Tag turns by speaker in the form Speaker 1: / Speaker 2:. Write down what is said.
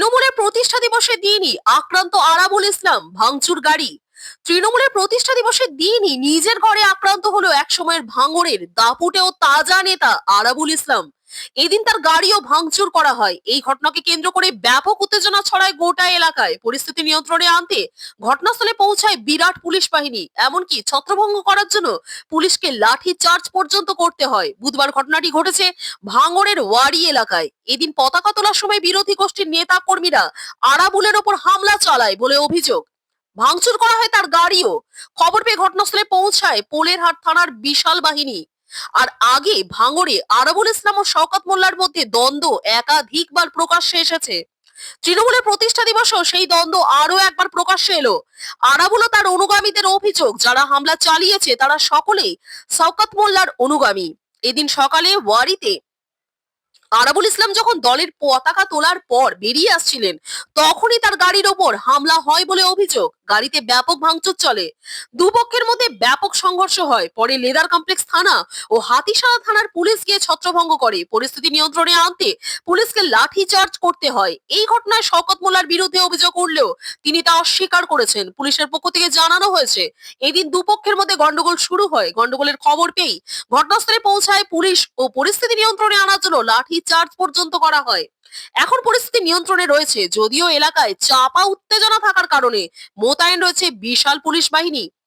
Speaker 1: তৃণমূলের প্রতিষ্ঠা দিবসে দিনই আক্রান্ত আরাবুল ইসলাম ভাঙচুর গাড়ি। তৃণমূলের প্রতিষ্ঠা দিবসের দিনই নিজের ঘরে আক্রান্ত হলো এক সময়ের ভাঙড়ের দাপুটে ও তাজা নেতা আরাবুল ইসলাম। এদিন তার গাড়িও ভাঙচুর করা হয়। এই ঘটনাকে কেন্দ্র করে ব্যাপক উত্তেজনা ছড়ায় গোটা এলাকায়। পরিস্থিতি নিয়ন্ত্রণে আনতে ঘটনাস্থলে পৌঁছায় বিরাট পুলিশ বাহিনী। এমনকি ছত্রভঙ্গ করার জন্য পুলিশকে লাঠি চার্জ পর্যন্ত করতে হয়। বুধবার ঘটনাটি ঘটেছে ভাঙড়ের ওয়ারি এলাকায়। এদিন পতাকা তোলার সময় বিরোধী গোষ্ঠীর নেতা কর্মীরা আরাবুলের ওপর হামলা চালায় বলে অভিযোগ। ভাঙচুর করা হয় তার গাড়িও। খবর পেয়ে ঘটনাস্থলে পৌঁছায় পোলেরহাট থানার বিশাল বাহিনী। আর আগে ভাঙড়ে আরাবুল ইসলাম ও শওকত মোল্লার মধ্যে দ্বন্দ্ব একাধিকবার প্রকাশ্যে এসেছে। তৃণমূলের প্রতিষ্ঠা দিবসেও সেই দ্বন্দ্ব আরও একবার প্রকাশ্যে এলো। আরাবুল তার অনুগামীদের অভিযোগ, যারা হামলা চালিয়েছে তারা সকলেই শওকত মোল্লার অনুগামী। এদিন সকালে ওয়ারিতে আরাবুল ইসলাম যখন দলের পতাকা তোলার পর বেরিয়ে আসছিলেন, তখনই তার গাড়ির ওপর হামলা হয় বলে অভিযোগ। গাড়িতে ব্যাপক ভাঙচুর চলে। দুপক্ষের মধ্যে ব্যাপক সংঘর্ষ হয়। পরে লেদার কমপ্লেক্স থানা ও হাতিশালা থানার পুলিশ গিয়ে ছত্রভঙ্গ করে। পরিস্থিতি নিয়ন্ত্রণে আনতে পুলিশকে লাঠি চার্জ করতে হয়। এই ঘটনায় শকত মোল্লার বিরুদ্ধে অভিযোগ উঠলেও তিনি তা অস্বীকার করেছেন। পুলিশের পক্ষ থেকে জানানো হয়েছে, এদিন দুপক্ষের মধ্যে গন্ডগোল শুরু হয়। গন্ডগোলের খবর পেয়েই ঘটনাস্থলে পৌঁছায় পুলিশ ও পরিস্থিতি নিয়ন্ত্রণে আনার জন্য লাঠি চার্জ পর্যন্ত করা হয়। এখন পরিস্থিতি নিয়ন্ত্রণে রয়েছে, যদিও এলাকায় চাপা উত্তেজনা থাকার কারণে মোতায়েন রয়েছে বিশাল পুলিশ বাহিনী।